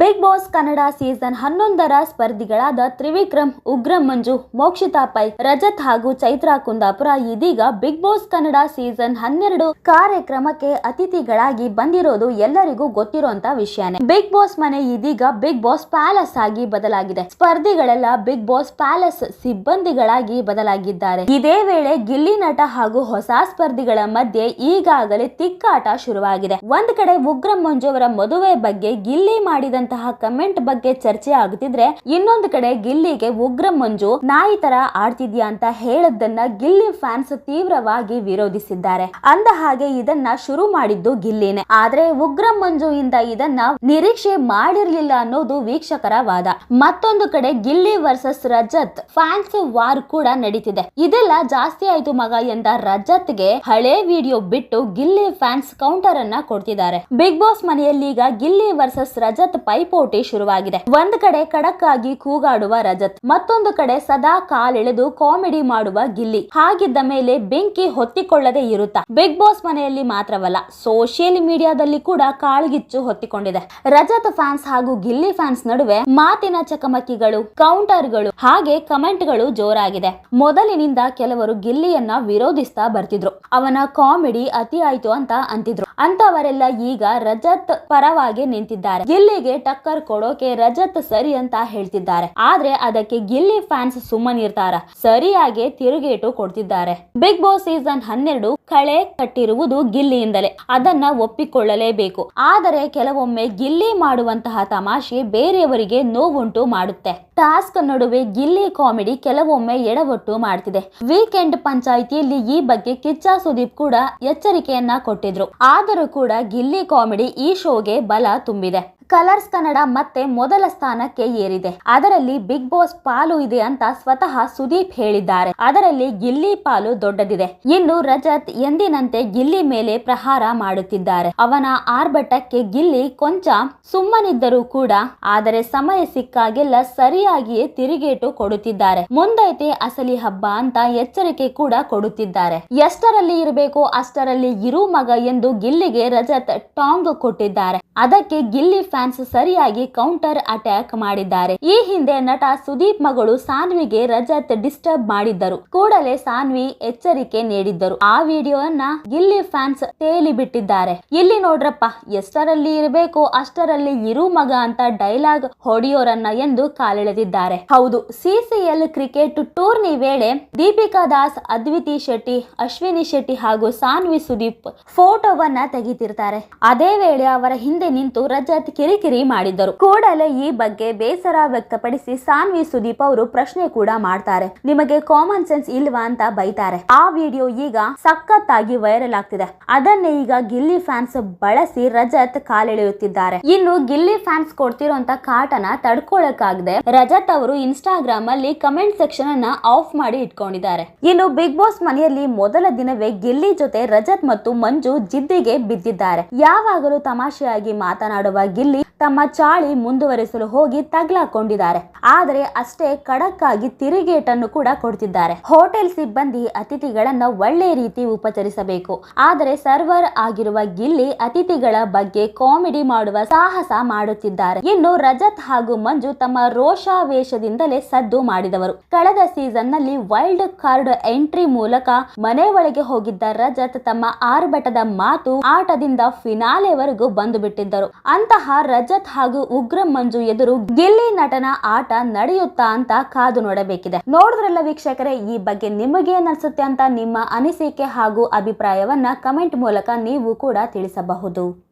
Big boss Kannada season ಹನ್ನೊಂದರ ಸ್ಪರ್ಧಿಗಳಾದ ತ್ರಿವಿಕ್ರಮ್, ಉಗ್ರಂ ಮಂಜು, ಮೋಕ್ಷಿತಾ ಪೈ, ರಜತ್ ಹಾಗೂ ಚೈತ್ರಾ ಕುಂದಾಪುರ ಇದೀಗ ಬಿಗ್ ಬಾಸ್ ಕನ್ನಡ ಸೀಸನ್ ಹನ್ನೆರಡು ಕಾರ್ಯಕ್ರಮಕ್ಕೆ ಅತಿಥಿಗಳಾಗಿ ಬಂದಿರೋದು ಎಲ್ಲರಿಗೂ ಗೊತ್ತಿರುವಂತಹ ವಿಷಯನೇ. ಬಿಗ್ ಬಾಸ್ ಮನೆ ಇದೀಗ ಬಿಗ್ ಬಾಸ್ ಪ್ಯಾಲೇಸ್ ಆಗಿ ಬದಲಾಗಿದೆ. ಸ್ಪರ್ಧಿಗಳೆಲ್ಲ ಬಿಗ್ ಬಾಸ್ ಪ್ಯಾಲೇಸ್ ಸಿಬ್ಬಂದಿಗಳಾಗಿ ಬದಲಾಗಿದ್ದಾರೆ. ಇದೇ ವೇಳೆ ಗಿಲ್ಲಿ ನಟ ಹಾಗೂ ಹೊಸ ಸ್ಪರ್ಧಿಗಳ ಮಧ್ಯೆ ಈಗಾಗಲೇ ತಿಕ್ಕಾಟ ಶುರುವಾಗಿದೆ. ಒಂದ್ ಕಡೆ ಉಗ್ರಂ ಮಂಜು ಅವರ ಮದುವೆ ಬಗ್ಗೆ ಗಿಲ್ಲಿ ಮಾಡಿದಂತಹ ಕಮೆಂಟ್ ಬಗ್ಗೆ ಚರ್ಚೆ ಆಗುತ್ತಿದ್ರೆ ಇನ್ನೊಂದು ಕಡೆ ಗಿಲ್ಲಿಗೆ ಉಗ್ರ ಮಂಜು ನಾಯಿ ತರ ಆಡ್ತಿದ್ಯಾ ಅಂತ ಹೇಳದನ್ನ ಗಿಲ್ಲಿ ಫ್ಯಾನ್ಸ್ ತೀವ್ರವಾಗಿ ವಿರೋಧಿಸಿದ್ದಾರೆ. ಅಂದ ಹಾಗೆ ಇದನ್ನ ಶುರು ಮಾಡಿದ್ದು ಗಿಲ್ಲಿನೇ. ಆದ್ರೆ ಉಗ್ರ ಮಂಜು ಇಂದ ಇದನ್ನ ನಿರೀಕ್ಷೆ ಮಾಡಿರ್ಲಿಲ್ಲ ಅನ್ನೋದು ವೀಕ್ಷಕರ ವಾದ. ಮತ್ತೊಂದು ಕಡೆ Gilli versus Rajat fans war ಕೂಡ ನಡೀತಿದೆ. ಇದೆಲ್ಲ ಜಾಸ್ತಿ ಆಯ್ತು ಮಗ ಎಂದ ರಜತ್ಗೆ ಹಳೆ ವಿಡಿಯೋ ಬಿಟ್ಟು ಗಿಲ್ಲಿ ಫ್ಯಾನ್ಸ್ ಕೌಂಟರ್ ಅನ್ನ ಕೊಡ್ತಿದ್ದಾರೆ. ಬಿಗ್ ಬಾಸ್ ಮನೆಯಲ್ಲಿ ಈಗ ಗಿಲ್ಲಿ ವರ್ಸಸ್ ರಜತ್ ಪೈಪೋಟಿ ಶುರುವಾಗಿದೆ. ಒಂದ್ ಕಡೆ ಖಡಕ್ ಆಗಿ ಕೂಗಾಡುವ ರಜತ್, ಮತ್ತೊಂದು ಕಡೆ ಸದಾ ಕಾಲೆಳೆದು ಕಾಮಿಡಿ ಮಾಡುವ ಗಿಲ್ಲಿ. ಹಾಗಿದ್ದ ಮೇಲೆ ಬೆಂಕಿ ಹೊತ್ತಿಕೊಳ್ಳದೆ ಇರುತ್ತಾ? ಬಿಗ್ ಬಾಸ್ ಮನೆಯಲ್ಲಿ ಮಾತ್ರವಲ್ಲ, ಸೋಷಿಯಲ್ ಮೀಡಿಯಾದಲ್ಲಿ ಕೂಡ ಕಾಳ್ಗಿಚ್ಚು ಹೊತ್ತಿಕೊಂಡಿದೆ. ರಜತ್ ಫ್ಯಾನ್ಸ್ ಹಾಗೂ ಗಿಲ್ಲಿ ಫ್ಯಾನ್ಸ್ ನಡುವೆ ಮಾತಿನ ಚಕಮಕಿಗಳು, ಕೌಂಟರ್ಗಳು, ಹಾಗೆ ಕಮೆಂಟ್ಗಳು ಜೋರಾಗಿದೆ. ಮೊದಲಿನಿಂದ ಕೆಲವರು ಗಿಲ್ಲಿಯನ್ನ ವಿರೋಧಿಸ್ತಾ ಬರ್ತಿದ್ರು. ಅವನ ಕಾಮಿಡಿ ಅತಿ ಆಯ್ತು ಅಂತ ಅಂತಿದ್ರು. ಅಂತವರೆಲ್ಲ ಈಗ ರಜತ್ ಪರವಾಗಿ ನಿಂತಿದ್ದಾರೆ. ಗಿಲ್ಲಿಗೆ ಟಕ್ಕರ್ ಕೊಡೋಕೆ ರಜತ್ ಸರಿ ಅಂತ ಹೇಳ್ತಿದ್ದಾರೆ. ಆದ್ರೆ ಅದಕ್ಕೆ ಗಿಲ್ಲಿ ಫ್ಯಾನ್ಸ್ ಸುಮ್ಮನಿರ್ತಾರ ಸರಿಯಾಗಿ ತಿರುಗೇಟು ಕೊಡ್ತಿದ್ದಾರೆ. ಬಿಗ್ ಬಾಸ್ ಸೀಸನ್ ಹನ್ನೆರಡು ಕಳೆ ಕಟ್ಟಿರುವುದು ಗಿಲ್ಲಿಯಿಂದಲೇ. ಅದನ್ನ ಒಪ್ಪಿಕೊಳ್ಳಲೇಬೇಕು. ಆದರೆ ಕೆಲವೊಮ್ಮೆ ಗಿಲ್ಲಿ ಮಾಡುವಂತಹ ತಮಾಷೆ ಬೇರೆಯವರಿಗೆ ನೋವುಂಟು ಮಾಡುತ್ತೆ. ಟಾಸ್ಕ್ ನಡುವೆ ಗಿಲ್ಲಿ ಕಾಮಿಡಿ ಕೆಲವೊಮ್ಮೆ ಎಡವಟ್ಟು ಮಾಡ್ತಿದೆ. ವೀಕೆಂಡ್ ಪಂಚಾಯಿತಿಯಲ್ಲಿ ಈ ಬಗ್ಗೆ ಕಿಚ್ಚ ಸುದೀಪ್ ಕೂಡ ಎಚ್ಚರಿಕೆಯನ್ನ ಕೊಟ್ಟಿದ್ರು. ಆದರೂ ಕೂಡ ಗಿಲ್ಲಿ ಕಾಮಿಡಿ ಈ ಶೋಗೆ ಬಲ ತುಂಬಿದೆ. ಕಲರ್ಸ್ ಕನ್ನಡ ಮತ್ತೆ ಮೊದಲ ಸ್ಥಾನಕ್ಕೆ ಏರಿದೆ. ಅದರಲ್ಲಿ ಬಿಗ್ ಬಾಸ್ ಪಾಲು ಇದೆ ಅಂತ ಸ್ವತಃ ಸುದೀಪ್ ಹೇಳಿದ್ದಾರೆ. ಅದರಲ್ಲಿ ಗಿಲ್ಲಿ ಪಾಲು ದೊಡ್ಡದಿದೆ. ಇನ್ನು ರಜತ್ ಎಂದಿನಂತೆ ಗಿಲ್ಲಿ ಮೇಲೆ ಪ್ರಹಾರ ಮಾಡುತ್ತಿದ್ದಾರೆ. ಅವನ ಆರ್ಭಟಕ್ಕೆ ಗಿಲ್ಲಿ ಕೊಂಚ ಸುಮ್ಮನಿದ್ದರೂ ಕೂಡ, ಆದರೆ ಸಮಯ ಸಿಕ್ಕಾಗೆಲ್ಲ ಸರಿಯಾಗಿಯೇ ತಿರುಗೇಟು ಕೊಡುತ್ತಿದ್ದಾರೆ. ಮುಂದೈತೆ ಅಸಲಿ ಹಬ್ಬ ಅಂತ ಎಚ್ಚರಿಕೆ ಕೂಡ ಕೊಡುತ್ತಿದ್ದಾರೆ. ಎಷ್ಟರಲ್ಲಿ ಇರಬೇಕು ಅಷ್ಟರಲ್ಲಿ ಇರು ಮಗ ಎಂದು ಗಿಲ್ಲಿಗೆ ರಜತ್ ಟಾಂಗ್ ಕೊಟ್ಟಿದ್ದಾರೆ. ಅದಕ್ಕೆ ಗಿಲ್ಲಿ ಫ್ಯಾನ್ಸ್ ಸರಿಯಾಗಿ ಕೌಂಟರ್ ಅಟ್ಯಾಕ್ ಮಾಡಿದ್ದಾರೆ. ಈ ಹಿಂದೆ ನಟ ಸುದೀಪ್ ಮಗಳು ಸಾನ್ವಿಗೆ ರಜತ್ ಡಿಸ್ಟರ್ಬ್ ಮಾಡಿದ್ದರು. ಕೂಡಲೇ ಸಾನ್ವಿ ಎಚ್ಚರಿಕೆ ನೀಡಿದ್ದರು. ಆ ವಿಡಿಯೋವನ್ನ ಗಿಲ್ಲಿ ಫ್ಯಾನ್ಸ್ ತೇಲಿ ಬಿಟ್ಟಿದ್ದಾರೆ ಇಲ್ಲಿ ನೋಡ್ರಪ್ಪ, ಎಷ್ಟರಲ್ಲಿ ಇರಬೇಕು, ಅಷ್ಟರಲ್ಲಿ ಇರು ಮಗ ಅಂತ ಡೈಲಾಗ್ ಹೊಡೆಯೋರನ್ನ ಎಂದು ಕಾಲೆಳೆದಿದ್ದಾರೆ. ಹೌದು ಸಿಸಿಎಲ್ ಕ್ರಿಕೆಟ್ ಟೂರ್ನಿ ವೇಳೆ ದೀಪಿಕಾ ದಾಸ್, ಅದ್ವಿತಿ ಶೆಟ್ಟಿ, ಅಶ್ವಿನಿ ಶೆಟ್ಟಿ ಹಾಗೂ ಸಾನ್ವಿ ಸುದೀಪ್ ಫೋಟೋವನ್ನ ತೆಗಿತಿರ್ತಾರೆ. ಅದೇ ವೇಳೆ ಅವರ ಹಿಂದೆ ನಿಂತು ರಜತ್ ಕಿರಿಕಿರಿ ಮಾಡಿದ್ದರು. ಕೂಡಲೇ ಈ ಬಗ್ಗೆ ಬೇಸರ ವ್ಯಕ್ತಪಡಿಸಿ ಸಾನ್ವಿ ಸುದೀಪ್ ಅವರು ಪ್ರಶ್ನೆ ಕೂಡ ಮಾಡ್ತಾರೆ. ನಿಮಗೆ ಕಾಮನ್ ಸೆನ್ಸ್ ಇಲ್ವಾ ಅಂತ ಬೈತಾರೆ. ಆ ವಿಡಿಯೋ ಈಗ ಸಖತ್ತಾಗಿ ವೈರಲ್ ಆಗ್ತಿದೆ. ಅದನ್ನೇ ಈಗ ಗಿಲ್ಲಿ ಫ್ಯಾನ್ಸ್ ಬಳಸಿ ರಜತ್ ಕಾಲೆಳೆಯುತ್ತಿದ್ದಾರೆ. ಇನ್ನು ಗಿಲ್ಲಿ ಫ್ಯಾನ್ಸ್ ಕೊಡ್ತಿರೋಂತ ಕಾಟನ ತಡ್ಕೊಳಕಾಗದೆ ರಜತ್ ಅವರು ಇನ್ಸ್ಟಾಗ್ರಾಮ್ ಅಲ್ಲಿ ಕಮೆಂಟ್ ಸೆಕ್ಷನ್ ಅನ್ನ ಆಫ್ ಮಾಡಿ ಇಟ್ಕೊಂಡಿದ್ದಾರೆ. ಇನ್ನು ಬಿಗ್ ಬಾಸ್ ಮನೆಯಲ್ಲಿ ಮೊದಲ ದಿನವೇ ಗಿಲ್ಲಿ ಜೊತೆ ರಜತ್ ಮತ್ತು ಮಂಜು ಜಿದ್ದಿಗೆ ಬಿದ್ದಿದ್ದಾರೆ. ಯಾವಾಗಲೂ ತಮಾಷೆಯಾಗಿ ಮಾತನಾಡುವ ಗಿಲ್ಲಿ ತಮ್ಮ ಚಾಳಿ ಮುಂದುವರಿಸಲು ಹೋಗಿ ತಗ್ಲಾಕೊಂಡಿದ್ದಾರೆ. ಆದರೆ ಅಷ್ಟೇ ಖಡಕ್ ಆಗಿ ತಿರುಗೇಟನ್ನು ಕೂಡ ಕೊಡ್ತಿದ್ದಾರೆ. ಹೋಟೆಲ್ ಸಿಬ್ಬಂದಿ ಅತಿಥಿಗಳನ್ನ ಒಳ್ಳೆ ರೀತಿ ಉಪಚರಿಸಬೇಕು. ಆದರೆ ಸರ್ವರ್ ಆಗಿರುವ ಗಿಲ್ಲಿ ಅತಿಥಿಗಳ ಬಗ್ಗೆ ಕಾಮಿಡಿ ಮಾಡುವ ಸಾಹಸ ಮಾಡುತ್ತಿದ್ದಾರೆ. ಇನ್ನು ರಜತ್ ಹಾಗೂ ಮಂಜು ತಮ್ಮ ರೋಷಾವೇಶದಿಂದಲೇ ಸದ್ದು ಮಾಡಿದವರು. ಕಳೆದ ಸೀಸನ್ನಲ್ಲಿ ವೈಲ್ಡ್ ಕಾರ್ಡ್ ಎಂಟ್ರಿ ಮೂಲಕ ಮನೆ ಒಳಗೆ ಹೋಗಿದ್ದ ರಜತ್ ತಮ್ಮ ಆರ್ಭಟದ ಮಾತು ಆಟದಿಂದ ಫಿನಾಲೆವರೆಗೂ ಬಂದು ಬಿಟ್ಟಿದ್ದರು ಅಂತಹ ರಜತ್ ಹಾಗೂ ಉಗ್ರ ಮಂಜು ಎದುರು ಗಿಲ್ಲಿ ನಟನ ಆಟ ನಡೆಯುತ್ತಾ ಅಂತ ಕಾದು ನೋಡಬೇಕಿದೆ. ನೋಡಿದ್ರಲ್ಲ ವೀಕ್ಷಕರೇ, ಈ ಬಗ್ಗೆ ನಿಮಗೇನ್ ಅನ್ಸುತ್ತೆ ಅಂತ ನಿಮ್ಮ ಅನಿಸಿಕೆ ಹಾಗೂ ಅಭಿಪ್ರಾಯವನ್ನ ಕಮೆಂಟ್ ಮೂಲಕ ನೀವು ಕೂಡ ತಿಳಿಸಬಹುದು.